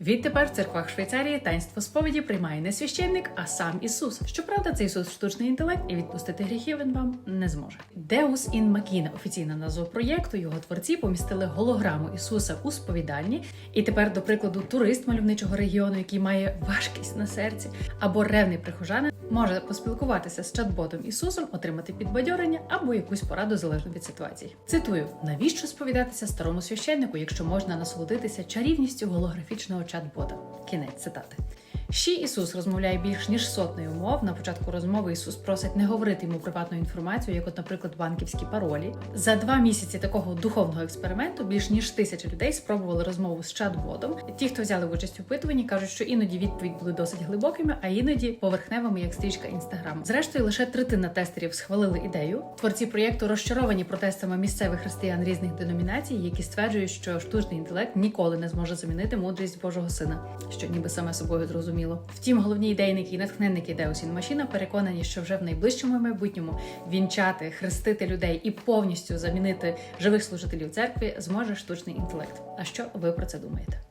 Відтепер в церквах Швейцарії таїнство сповіді приймає не священник, а сам Ісус. Щоправда, цей Ісус штучний інтелект і відпустити гріхи він вам не зможе. Deus in Machina – офіційна назва проєкту. Його творці помістили голограму Ісуса у сповідальні. І тепер, до прикладу, турист мальовничого регіону, який має важкість на серці, або ревний прихожанин, може поспілкуватися з чат-ботом Ісусом, отримати підбадьорення або якусь пораду залежно від ситуації. Цитую: навіщо сповідатися старому священнику, якщо можна насолодитися чарівністю голографічного чат-бота? Кінець цитати. Ще Ісус розмовляє більш ніж сотнею мов. На початку розмови Ісус просить не говорити йому приватну інформацію, як, от, наприклад, банківські паролі. За два місяці такого духовного експерименту більш ніж тисяча людей спробували розмову з чат-ботом. Ті, хто взяли участь у опитуванні, кажуть, що іноді відповідь були досить глибокими, а іноді поверхневими, як стрічка інстаграму. Зрештою, лише третина тестерів схвалили ідею. Творці проєкту розчаровані протестами місцевих християн різних деномінацій, які стверджують, що штучний інтелект ніколи не зможе замінити мудрість Божого сина, що ніби саме собою зрозуміло. Втім, головні ідейники і натхненники Деусін Машіна переконані, що вже в найближчому майбутньому вінчати, хрестити людей і повністю замінити живих служителів церкви зможе штучний інтелект. А що ви про це думаєте?